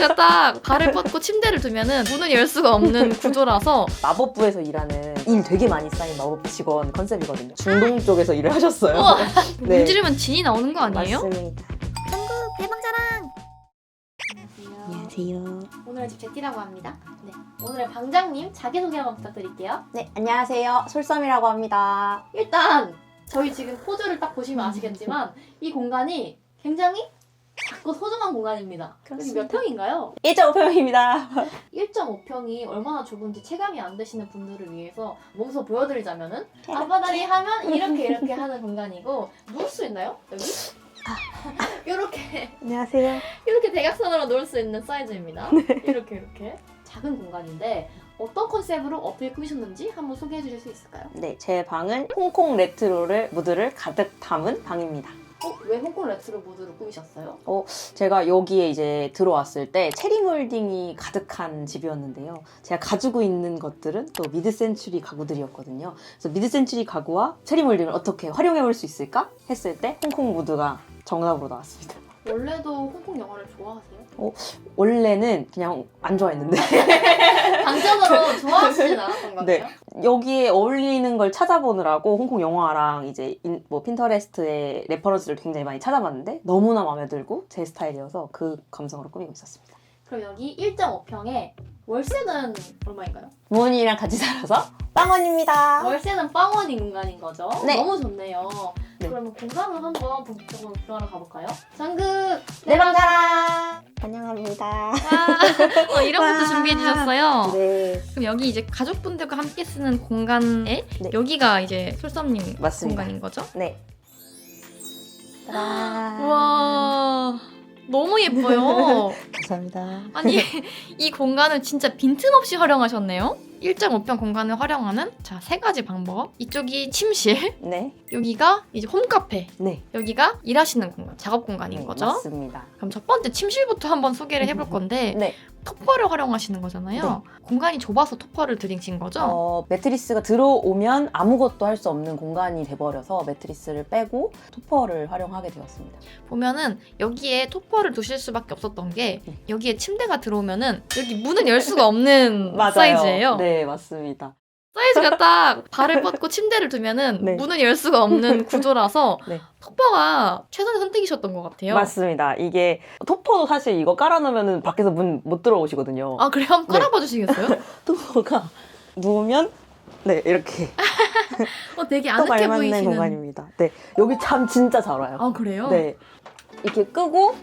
사이즈가 딱 발을 뻗고 침대를 두면은 문을 열 수가 없는 구조라서 마법부에서 일하는 일 되게 많이 쌓인 마법 직원 컨셉이거든요. 중동 쪽에서 일을 하셨어요. 우와, 네. 문지르면 진이 나오는 거 아니에요? 맞습니다. 대방자랑 안녕하세요. 오늘은 집 제티라고 합니다. 네, 오늘의 방장님 자기소개 한번 부탁드릴게요. 네, 안녕하세요. 솔쌈이라고 합니다. 일단 저희 지금 포즈를 딱 보시면 아시겠지만 이 공간이 굉장히 작고 소중한 공간입니다. 여기 몇 그렇습니다. 평인가요? 1.5평입니다. 1.5평이 얼마나 좁은지 체감이 안 되시는 분들을 위해서 몸소 보여드리자면은 앞바다리 하면 이렇게 이렇게 하는 공간이고 누울 수 있나요? 여기? 이렇게 안녕하세요. 이렇게 대각선으로 놓을 수 있는 사이즈입니다. 이렇게 이렇게 작은 공간인데 어떤 컨셉으로 어떻게 꾸미셨는지 한번 소개해 주실 수 있을까요? 네, 제 방은 홍콩 레트로를 무드를 가득 담은 방입니다. 어? 왜 홍콩 레트로 모드로 꾸미셨어요? 제가 여기에 이제 들어왔을 때 체리 몰딩이 가득한 집이었는데요. 제가 가지고 있는 것들은 또 미드 센츄리 가구들이었거든요. 그래서 미드 센츄리 가구와 체리 몰딩을 어떻게 활용해 볼 수 있을까 했을 때 홍콩 무드가 정답으로 나왔습니다. 원래도 홍콩 영화를 좋아하세요? 원래는 그냥 안 좋아했는데 방전으로 좋아하시진 않았던 것 네. 같아요? 여기에 어울리는 걸 찾아보느라고 홍콩 영화랑 이제 인- 뭐 핀터레스트의 레퍼런스를 굉장히 많이 찾아봤는데 너무나 마음에 들고 제 스타일이어서 그 감성으로 꾸미고 있었습니다. 그럼 여기 1.5평에 월세는 얼마인가요? 부모님이랑 같이 살아서 빵원입니다. 월세는 빵원인 공간인 거죠? 네. 너무 좋네요. 네. 그러면 공간을 한번 본격적으로 들어가러 가볼까요? 장극 내 방 자랑 안녕합니다. 와, 어, 이런 것도 와. 준비해 주셨어요. 네 그럼 여기 이제 가족분들과 함께 쓰는 공간에 네. 여기가 이제 솔썸님 맞습니다. 공간인 거죠? 네. 와. 와 너무 예뻐요. 감사합니다. 아니 이 공간을 진짜 빈틈없이 활용하셨네요. 1.5평 공간을 활용하는 자 세 가지 방법. 이쪽이 침실, 네. 여기가 이제 홈카페, 네. 여기가 일하시는 공간, 작업 공간인 네, 거죠. 맞습니다. 그럼 첫 번째 침실부터 한번 소개를 해볼 건데 네. 토퍼를 활용하시는 거잖아요. 공간이 좁아서 토퍼를 들이신 거죠? 어, 매트리스가 들어오면 아무것도 할 수 없는 공간이 돼버려서 매트리스를 빼고 토퍼를 활용하게 되었습니다. 보면은 여기에 토퍼를 두실 수밖에 없었던 게 네. 여기에 침대가 들어오면은 여기 문을 열 수가 없는 사이즈예요. 네, 맞습니다. 사이즈가 딱 발을 뻗고 침대를 두면은 네. 문을 열 수가 없는 구조라서 네. 토퍼가 최선의 선택이셨던 것 같아요. 맞습니다. 이게 토퍼도 사실 이거 깔아놓으면 밖에서 문 못 들어오시거든요. 아 그래 한번 네. 깔아봐 주시겠어요? 토퍼가 누우면 네 이렇게 어 되게 딱 아늑해 보이시는. 공간입니다. 네 여기 참 진짜 잘 와요. 아 그래요? 네 이렇게 끄고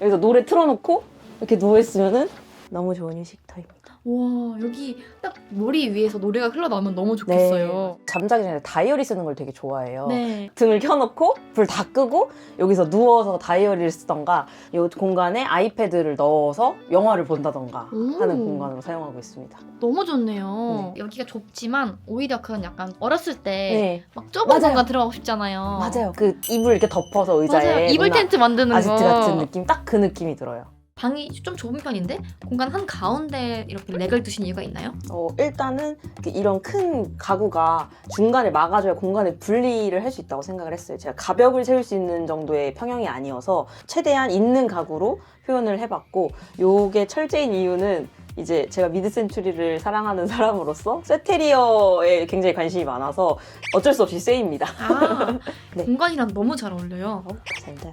여기서 노래 틀어놓고 이렇게 누워 있으면은 너무 좋은 휴식터입니다. 와 여기 딱 머리 위에서 노래가 흘러나오면 너무 좋겠어요. 잠자기 전에 다이어리 쓰는 걸 되게 좋아해요. 네. 등을 켜놓고 불 다 끄고 여기서 누워서 다이어리를 쓰던가 이 공간에 아이패드를 넣어서 영화를 본다던가 오. 하는 공간으로 사용하고 있습니다. 너무 좋네요. 여기가 좁지만 오히려 그건 약간 어렸을 때 네, 막 좁은 맞아요. 공간 들어가고 싶잖아요. 맞아요. 그 이불 이렇게 덮어서 의자에 맞아요. 이불 누나 텐트 만드는 아지트 거. 같은 느낌 딱 그 느낌이 들어요. 방이 좀 좁은 편인데 공간 한 가운데 이렇게 렉을 두신 이유가 있나요? 어, 일단은 그 이런 큰 가구가 중간에 막아줘야 공간을 분리를 할 수 있다고 생각을 했어요. 제가 가벽을 세울 수 있는 정도의 평형이 아니어서 최대한 있는 가구로 표현을 해봤고 요게 철제인 이유는 이제 제가 미드 센츄리를 사랑하는 사람으로서 쇠테리어에 굉장히 관심이 많아서 어쩔 수 없이 쇠입니다. 아 네. 공간이랑 너무 잘 어울려요. 어, 감사합니다.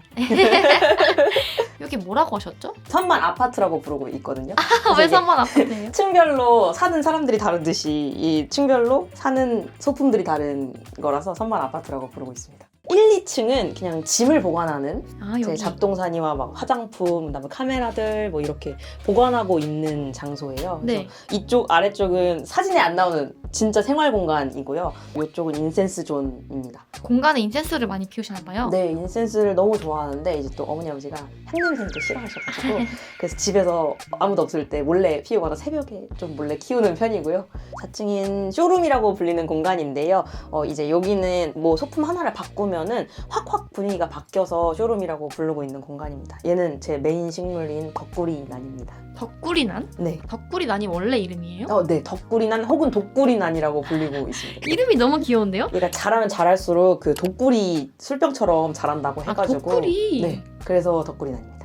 여기 뭐라고 하셨죠? 선만 아파트라고 부르고 있거든요. 왜 그래서 선만 아프세요? 층별로 사는 사람들이 다른 듯이 이 층별로 사는 소품들이 다른 거라서 선만 아파트라고 부르고 있습니다. 1, 2층은 그냥 짐을 보관하는 아 제 여기 잡동사니와 막 화장품, 그다음에 카메라들 뭐 이렇게 보관하고 있는 장소예요. 그래서 네. 이쪽 아래쪽은 사진에 안 나오는 진짜 생활 공간이고요. 이쪽은 인센스 존입니다. 공간에 인센스를 많이 피우시나 봐요. 네, 인센스를 너무 좋아하는데 이제 또 어머니 아버지가 향냄새를 또 싫어하셔가지고 그래서 집에서 아무도 없을 때 몰래 피우거나 새벽에 좀 몰래 키우는 편이고요. 4층인 쇼룸이라고 불리는 공간인데요. 어, 이제 여기는 뭐 소품 하나를 바꾸면 은 확확 분위기가 바뀌어서 쇼룸이라고 부르고 있는 공간입니다. 얘는 제 메인 식물인 덕구리 난입니다. 덕구리난? 네. 덕구리난이 원래 이름이에요? 어, 네, 덕구리 난 혹은 독구리 난이라고 불리고 있습니다. 이름이 너무 귀여운데요? 얘가 잘하면 잘할수록 그 독구리 술병처럼 자란다고 아 해가지고 덕구리. 네, 그래서 덕구리 난입니다.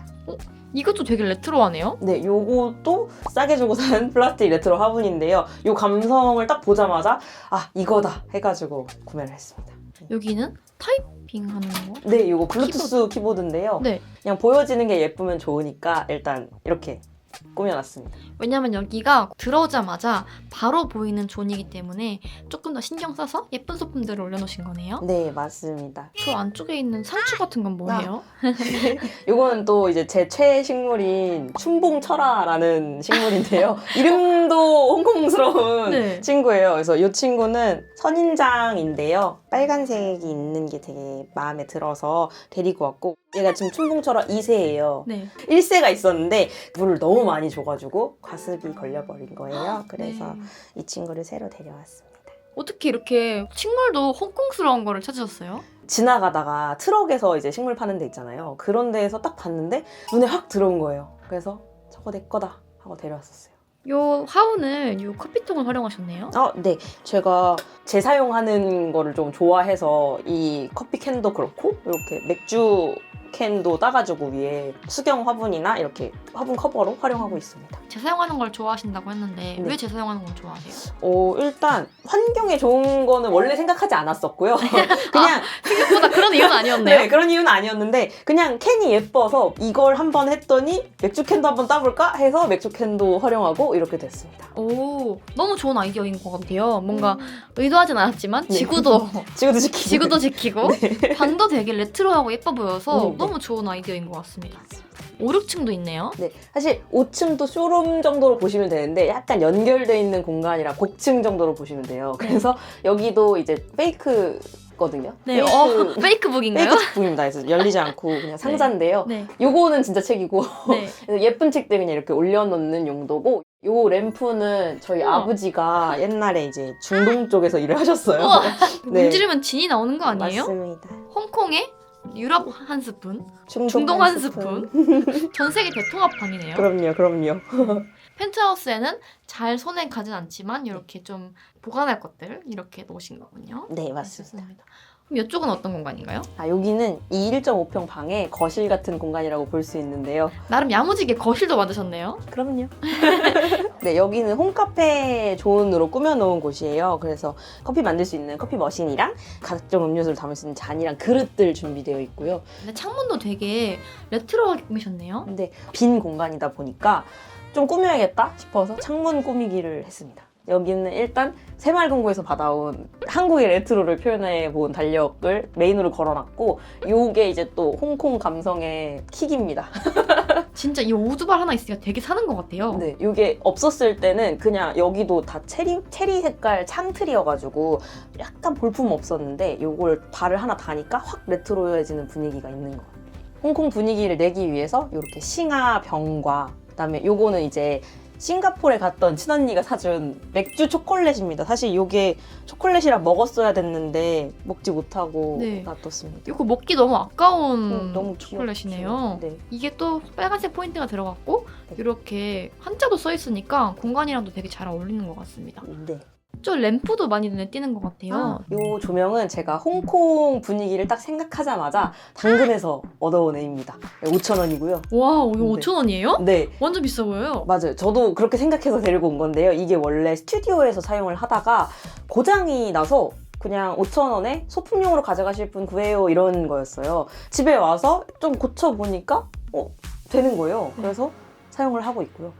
이것도 되게 레트로하네요. 네, 요것도 싸게 주고 산 플라스틱 레트로 화분인데요. 요 감성을 딱 보자마자 아 이거다 해가지고 구매를 했습니다. 여기는 타이핑 하는 거. 네, 요거 블루투스 키보드. 인데요 네. 그냥 보여지는 게 예쁘면 좋으니까 일단 이렇게 꾸며놨습니다. 왜냐면 여기가 들어오자마자 바로 보이는 존이기 때문에 조금 더 신경 써서 예쁜 소품들을 올려놓으신 거네요. 네, 맞습니다. 저 안쪽에 있는 상추 같은 건 뭐예요? 요거는 또 이제 제 최애 식물인 춘봉철화라는 식물인데요. 이름도 홍콩스러운 네. 친구예요. 그래서 이 친구는 선인장인데요. 빨간색이 있는 게 되게 마음에 들어서 데리고 왔고 얘가 지금 춘봉철화 2세예요. 네. 1세가 있었는데 물을 너무 많이 줘가지고 과습이 걸려버린 거예요. 그래서 네. 이 친구를 새로 데려왔습니다. 어떻게 이렇게 식물도 홍콩스러운 거를 찾으셨어요? 지나가다가 트럭에서 이제 식물 파는 데 있잖아요. 그런 데에서 딱 봤는데 눈에 확 들어온 거예요. 그래서 저거 내 거다 하고 데려왔었어요. 요 화분을 요 커피통을 활용하셨네요. 아, 네. 제가 재사용하는 거를 좀 좋아해서 이 커피 캔도 그렇고 이렇게 맥주 캔도 따가지고 위에 수경 화분이나 이렇게 화분 커버로 활용하고 있습니다. 재사용하는 걸 좋아하신다고 했는데 네. 왜 재사용하는 걸 좋아하세요? 어, 일단 환경에 좋은 거는 원래 생각하지 않았었고요. 그냥 생각보다 그런 이유는 아니었네요. 네, 그런 이유는 아니었는데 그냥 캔이 예뻐서 이걸 한번 했더니 맥주 캔도 한번 따볼까 해서 맥주 캔도 활용하고 이렇게 됐습니다. 오, 너무 좋은 아이디어인 것 같아요. 뭔가 의도하진 않았지만 네. 지구도 지구도 지키고 지구도 지키고 방도 되게 레트로하고 예뻐 보여서 네, 네. 너무 좋은 아이디어인 것 같습니다. 5, 6층도 있네요. 네, 사실 5층도 쇼룸 정도로 보시면 되는데 약간 연결돼 있는 공간이라 곡층 정도로 보시면 돼요. 그래서 여기도 이제 페이크 거든요. 네, 페이크, 어, 페이크북인가요? 페이크 작품입니다. 그래서 열리지 않고 그냥 상자인데요. 네, 요거는 진짜 책이고 네. 예쁜 책들 그냥 이렇게 올려놓는 용도고 요 램프는 저희 우와. 아버지가 옛날에 이제 중동 쪽에서 일을 하셨어요. 우와. 네. 문지르면 진이 나오는 거 아니에요? 맞습니다. 홍콩의 유럽 한 스푼, 중동, 중동 한 스푼, 전 세계 대통합판이네요. 그럼요, 그럼요. 펜트하우스에는 잘 손에 가진 않지만 이렇게 좀 보관할 것들 이렇게 놓으신 거군요. 네, 맞습니다. 좋습니다. 그럼 이쪽은 어떤 공간인가요? 아, 여기는 이 1.5평 방에 거실 같은 공간이라고 볼 수 있는데요. 나름 야무지게 거실도 만드셨네요. 그럼요. 네, 여기는 홈카페 존으로 꾸며놓은 곳이에요. 그래서 커피 만들 수 있는 커피 머신이랑 각종 음료수를 담을 수 있는 잔이랑 그릇들 준비되어 있고요. 근데 창문도 되게 레트로하게 꾸미셨네요. 근데 빈 공간이다 보니까 좀 꾸며야겠다 싶어서 창문 꾸미기를 했습니다. 여기는 일단 새마을금고에서 받아온 한국의 레트로를 표현해 본 달력을 메인으로 걸어놨고 요게 이제 또 홍콩 감성의 킥입니다. 진짜 이 오두발 하나 있으니까 되게 사는 것 같아요. 네, 이게 없었을 때는 그냥 여기도 다 체리 체리 색깔 창틀이어가지고 약간 볼품 없었는데 요걸 발을 하나 다니까 확 레트로해지는 분위기가 있는 거. 같아요. 홍콩 분위기를 내기 위해서 이렇게 싱하 병과 그다음에 요거는 이제 싱가포르에 갔던 친언니가 사준 맥주 초콜릿입니다. 사실 요게 초콜릿이라 먹었어야 됐는데 먹지 못하고 네. 놔뒀습니다. 이거 먹기 너무 아까운 음, 너무 초콜릿이네요. 귀엽죠. 네. 이게 또 빨간색 포인트가 들어갔고 네. 이렇게 한자도 써 있으니까 공간이랑도 되게 잘 어울리는 것 같습니다. 네. 저 램프도 많이 눈에 띄는 것 같아요. 요 조명은 제가 홍콩 분위기를 딱 생각하자마자 당근에서 얻어온 애입니다. 5,000원이고요. 와, 이거 네. 5천 원이에요? 네, 완전 비싸 보여요. 맞아요. 저도 그렇게 생각해서 데리고 온 건데요. 이게 원래 스튜디오에서 사용을 하다가 고장이 나서 그냥 5,000원에 소품용으로 가져가실 분 구해요 이런 거였어요. 집에 와서 좀 고쳐보니까 어, 되는 거예요. 그래서 사용을 하고 있고요.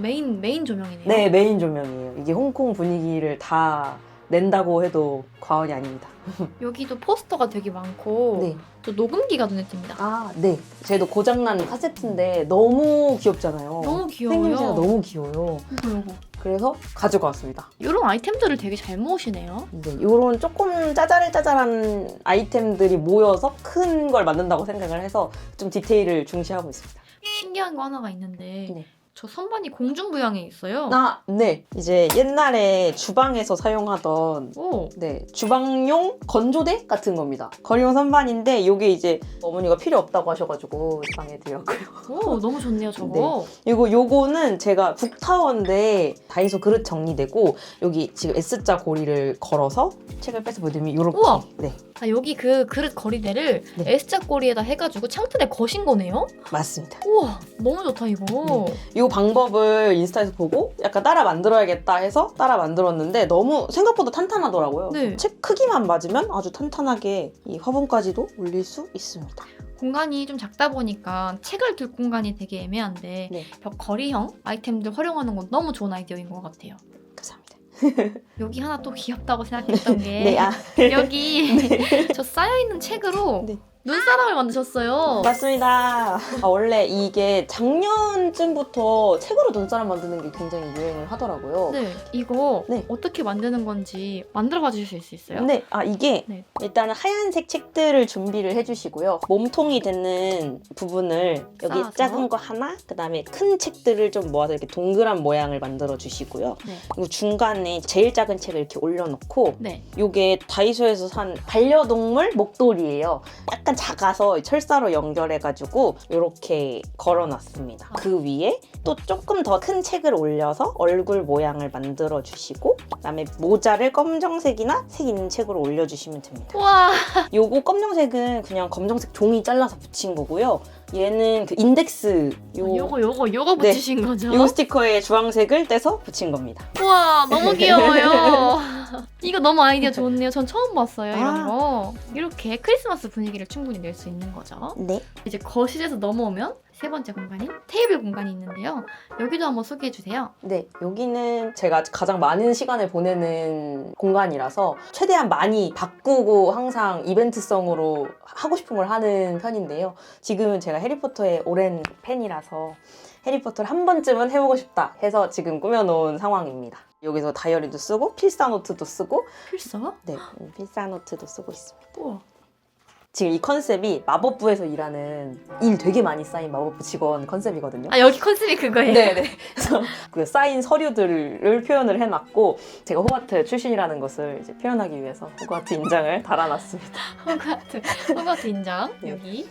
메인 메인 조명이네요. 네, 메인 조명이에요. 이게 홍콩 분위기를 다 낸다고 해도 과언이 아닙니다. 여기도 포스터가 되게 많고 네. 또 녹음기가 눈에 띕니다. 아, 네. 쟤도 고장난 카세트인데 너무 귀엽잖아요. 너무 귀여워요. 생김새가 너무 귀여워요. 이거. 그래서 가지고 왔습니다. 이런 아이템들을 되게 잘 모으시네요. 네, 이런 조금 짜잘짜잘한 아이템들이 모여서 큰 걸 만든다고 생각을 해서 좀 디테일을 중시하고 있습니다. 신기한 거 하나가 있는데 네. 저 선반이 공중부양에 있어요. 아, 네. 이제 옛날에 주방에서 사용하던 오, 네, 주방용 건조대 같은 겁니다. 거리용 선반인데 이게 이제 어머니가 필요 없다고 하셔가지고 방에 들였고요. 오 너무 좋네요 저거. 이거 요거는 제가 북타워인데 다이소 그릇 정리되고 여기 지금 S자 고리를 걸어서 책을 빼서 보여드리면 이렇게 우와! 네 아, 여기 그 그릇 거리대를 네. S자 꼬리에다 해가지고 창틀에 거신 거네요? 맞습니다. 우와 너무 좋다 이거. 이 방법을 인스타에서 보고 약간 따라 만들어야겠다 해서 따라 만들었는데 너무 생각보다 탄탄하더라고요. 네. 책 크기만 맞으면 아주 탄탄하게 이 화분까지도 올릴 수 있습니다. 공간이 좀 작다 보니까 책을 둘 공간이 되게 애매한데 네. 벽 거리형 아이템들 활용하는 건 너무 좋은 아이디어인 것 같아요. 감사합니다. 여기 하나 또 귀엽다고 생각했던 게 네, 아, 여기 저 쌓여 있는 책으로 네. 눈사람을 만드셨어요. 맞습니다. 아, 원래 이게 작년쯤부터 책으로 눈사람 만드는 게 굉장히 유행을 하더라고요. 네, 이거 네. 어떻게 만드는 건지 만들어 주실 수 있어요? 네, 아 이게 네. 일단은 하얀색 책들을 준비를 해주시고요. 몸통이 되는 부분을 여기 쌓아서. 작은 거 하나, 그 다음에 큰 책들을 좀 모아서 이렇게 동그란 모양을 만들어 주시고요. 네. 그리고 중간에 제일 작은 책을 이렇게 올려놓고 네. 요게 다이소에서 산 반려동물 목도리예요. 약간 작아서 철사로 연결해가지고 이렇게 걸어놨습니다. 아. 그 위에 또 조금 더 큰 책을 올려서 얼굴 모양을 만들어 주시고 그다음에 모자를 검정색이나 색 있는 책으로 올려주시면 됩니다. 우와, 요거 검정색은 그냥 검정색 종이 잘라서 붙인 거고요. 얘는 그 인덱스 요 요거 요거 요거 네. 붙이신 거죠? 요 스티커에 주황색을 떼서 붙인 겁니다. 우와, 너무 귀여워요. 이거 너무 아이디어 좋네요. 전 처음 봤어요 이런 아. 거. 이렇게 크리스마스 분위기를 충분히 낼 수 있는 거죠. 네. 이제 거실에서 넘어오면 세 번째 공간인 테이블 공간이 있는데요. 여기도 한번 소개해 주세요. 네, 여기는 제가 가장 많은 시간을 보내는 공간이라서 최대한 많이 바꾸고 항상 이벤트성으로 하고 싶은 걸 하는 편인데요. 지금은 제가 해리포터의 오랜 팬이라서 해리포터를 한 번쯤은 해보고 싶다 해서 지금 꾸며놓은 상황입니다. 여기서 다이어리도 쓰고 필사 노트도 쓰고 필서? 네, 음, 필사 노트도 쓰고 있습니다. 우와. 지금 이 컨셉이 마법부에서 일하는 일 되게 많이 쌓인 마법부 직원 컨셉이거든요. 아 여기 컨셉이 그거예요. 네네. 그래서 그 쌓인 서류들을 표현을 해놨고 제가 호가트 출신이라는 것을 이제 표현하기 위해서 호가트 인장을 달아놨습니다. 호가트 호가트 인장 네. 여기.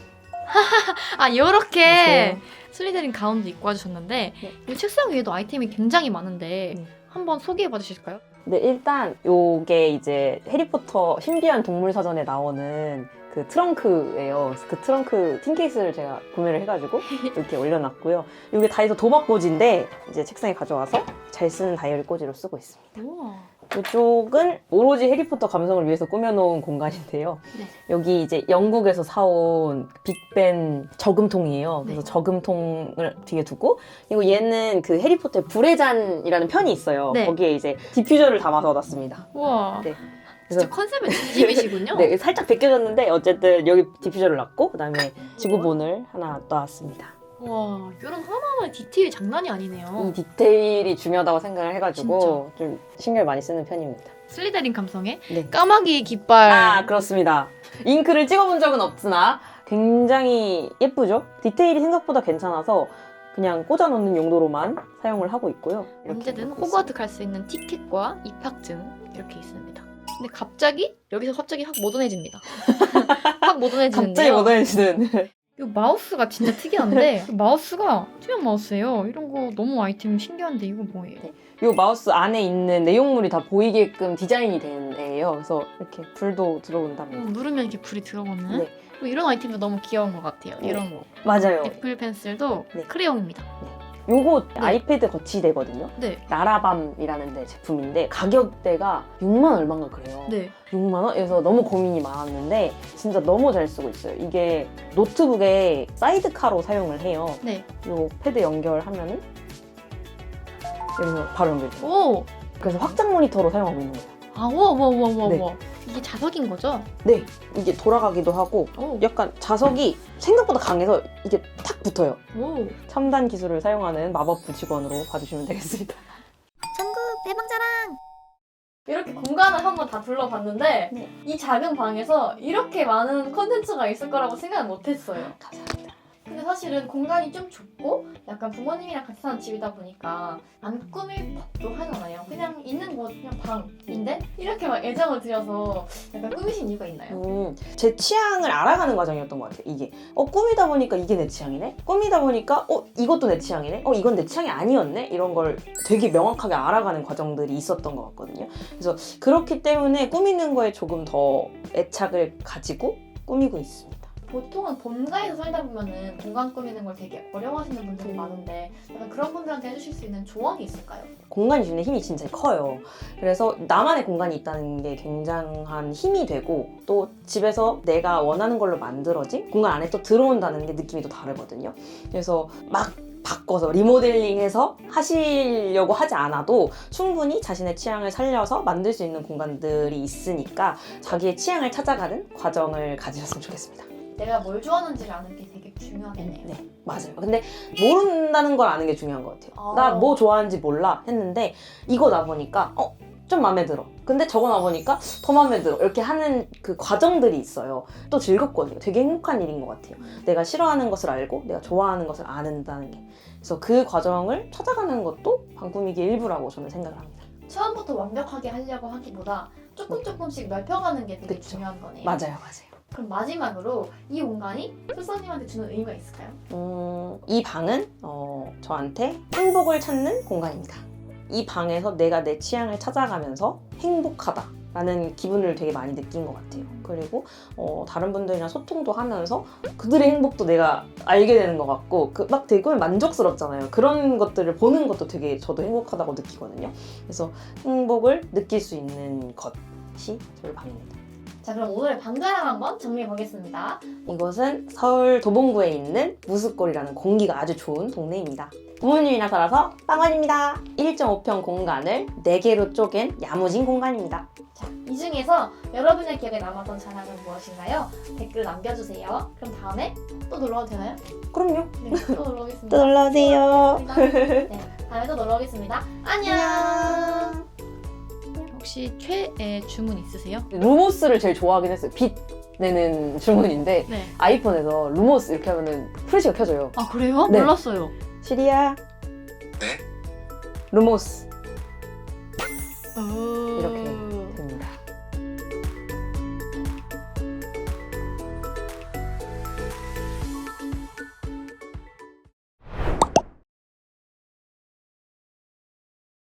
아 요렇게 안녕하세요. 슬리데린 가운도 입고 와주셨는데 네. 이 책상 위에도 아이템이 굉장히 많은데 네. 한번 소개해 봐 주실까요? 네, 일단 요게 이제 해리포터 신비한 동물 사전에 나오는 그 트렁크예요. 그 트렁크 틴 케이스를 제가 구매를 해가지고 이렇게 올려놨고요. 요게 다이소 도박 꽂이인데 이제 책상에 가져와서 잘 쓰는 다이어리 꽂이로 쓰고 있습니다. 우와. 이쪽은 오로지 해리포터 감성을 위해서 꾸며놓은 공간인데요. 네. 여기 이제 영국에서 사온 빅벤 저금통이에요. 그래서 네. 저금통을 뒤에 두고 그리고 얘는 그 해리포터의 불의 잔이라는 편이 있어요. 네. 거기에 이제 디퓨저를 담아서 놨습니다. 우와. 네. 진짜 컨셉은 진심이시군요. 네, 살짝 벗겨졌는데 어쨌든 여기 디퓨저를 놨고 그다음에 지구본을 하나 놨습니다. 와 이런 하나하나의 디테일이 장난이 아니네요. 이 디테일이 중요하다고 생각을 해가지고 좀 신경을 많이 쓰는 편입니다. 슬리데린 감성의 네. 까마귀 깃발. 아 그렇습니다. 잉크를 찍어본 적은 없으나 굉장히 예쁘죠? 디테일이 생각보다 괜찮아서 그냥 꽂아놓는 용도로만 사용을 하고 있고요. 이렇게 언제든 호그와트 갈 수 있는 티켓과 입학증 이렇게 있습니다. 근데 갑자기 여기서 갑자기 확 모던해집니다. 확 모던해지는데요. 갑자기 모던해지는 이 마우스가 진짜 특이한데 이 마우스가 투명 마우스예요. 이런 거 너무 아이템 신기한데 이거 뭐예요? 이 마우스 안에 있는 내용물이 다 보이게끔 디자인이 된 애예요. 그래서 이렇게 불도 어, 들어온답니다. 누르면 이렇게 불이 들어오는 네. 그리고 이런 아이템도 너무 귀여운 것 같아요. 네. 이런 거. 맞아요. 애플 펜슬도 네. 크레용입니다. 요거 아이패드 거치대거든요. 네. 나라밤이라는 데 제품인데 가격대가 6만 얼마인가 그래요. 네. 6만 원? 그래서 너무 고민이 많았는데 진짜 너무 잘 쓰고 있어요. 이게 노트북에 사이드카로 사용을 해요. 네. 요 패드 연결하면은 여기서 바로 연결돼요. 오! 그래서 확장 모니터로 사용하고 있는 거예요. 아, 우와, 우와, 우와, 우와, 네. 우와. 이게 자석인 거죠? 네, 이게 돌아가기도 하고 오. 약간 자석이 생각보다 강해서 이게 탁 붙어요. 오. 첨단 기술을 사용하는 마법 부 직원으로 봐주시면 되겠습니다. 이렇게 공간을 한번 다 둘러봤는데 네. 이 작은 방에서 이렇게 많은 컨텐츠가 있을 거라고 생각 못 했어요. 감사합니다. 근데 사실은 공간이 좀 좁고 약간 부모님이랑 같이 사는 집이다 보니까 안 꾸밀 법도 하잖아요. 그냥 있는 곳 그냥 방인데 이렇게 막 애정을 들여서 약간 꾸미신 이유가 있나요? 음, 제 취향을 알아가는 과정이었던 것 같아요. 이게 어 꾸미다 보니까 이게 내 취향이네. 꾸미다 보니까 어 이것도 내 취향이네. 어 이건 내 취향이 아니었네. 이런 걸 되게 명확하게 알아가는 과정들이 있었던 것 같거든요. 그래서 그렇기 때문에 꾸미는 거에 조금 더 애착을 가지고 꾸미고 있습니다. 보통은 본가에서 살다 보면은 공간 꾸미는 걸 되게 어려워하시는 분들이 많은데 약간 그런 분들한테 해주실 수 있는 조언이 있을까요? 공간이 주는 힘이 진짜 커요. 그래서 나만의 공간이 있다는 게 굉장한 힘이 되고 또 집에서 내가 원하는 걸로 만들어진 공간 안에 또 들어온다는 게 느낌이 또 다르거든요. 그래서 막 바꿔서 리모델링해서 하시려고 하지 않아도 충분히 자신의 취향을 살려서 만들 수 있는 공간들이 있으니까 자기의 취향을 찾아가는 과정을 가지셨으면 좋겠습니다. 내가 뭘 좋아하는지를 아는 게 되게 중요하겠네요. 네, 맞아요. 근데 모른다는 걸 아는 게 중요한 것 같아요. 어. 나뭐 좋아하는지 몰라 했는데 이거 나 보니까 어, 좀 마음에 들어. 근데 저거 나 보니까 더 마음에 들어. 이렇게 하는 그 과정들이 있어요. 또 즐겁거든요. 되게 행복한 일인 것 같아요. 내가 싫어하는 것을 알고 내가 좋아하는 것을 아는다는 게. 그래서 그 과정을 찾아가는 것도 방꾸미기의 일부라고 저는 생각을 합니다. 처음부터 완벽하게 하려고 하기보다 조금 조금씩 넓혀가는 게 되게 그쵸. 중요한 거네요. 맞아요, 맞아요. 그럼 마지막으로 이 공간이 수서님한테 주는 의미가 있을까요? 음, 이 방은 어, 저한테 행복을 찾는 공간입니다. 이 방에서 내가 내 취향을 찾아가면서 행복하다. 라는 기분을 되게 많이 느낀 것 같아요. 그리고 어, 다른 분들이랑 소통도 하면서 그들의 행복도 내가 알게 되는 것 같고 그 막 되게 만족스럽잖아요. 그런 것들을 보는 것도 되게 저도 행복하다고 느끼거든요. 그래서 행복을 느낄 수 있는 것이 저희 방입니다. 자 그럼 오늘의 방자랑 한번 정리해 보겠습니다. 이곳은 서울 도봉구에 있는 무스골이라는 공기가 아주 좋은 동네입니다. 부모님이랑 살아서 빵원입니다. 1.5평 공간을 4개로 쪼갠 야무진 공간입니다. 자, 이 중에서 여러분의 기억에 남았던 자랑은 무엇인가요? 댓글 남겨주세요. 그럼 다음에 또 놀러 와도 되나요? 그럼요. 네, 또 놀러 오겠습니다. 또 놀러오세요. 네, 다음에 또 놀러 오겠습니다. 안녕. 혹시 최애 주문 있으세요? 루모스를 제일 좋아하긴 했어요. 빛 내는 주문인데 네. 아이폰에서 루모스 이렇게 하면은 프레시가 켜져요. 아 그래요? 네. 몰랐어요. 시리야. 네? 루모스.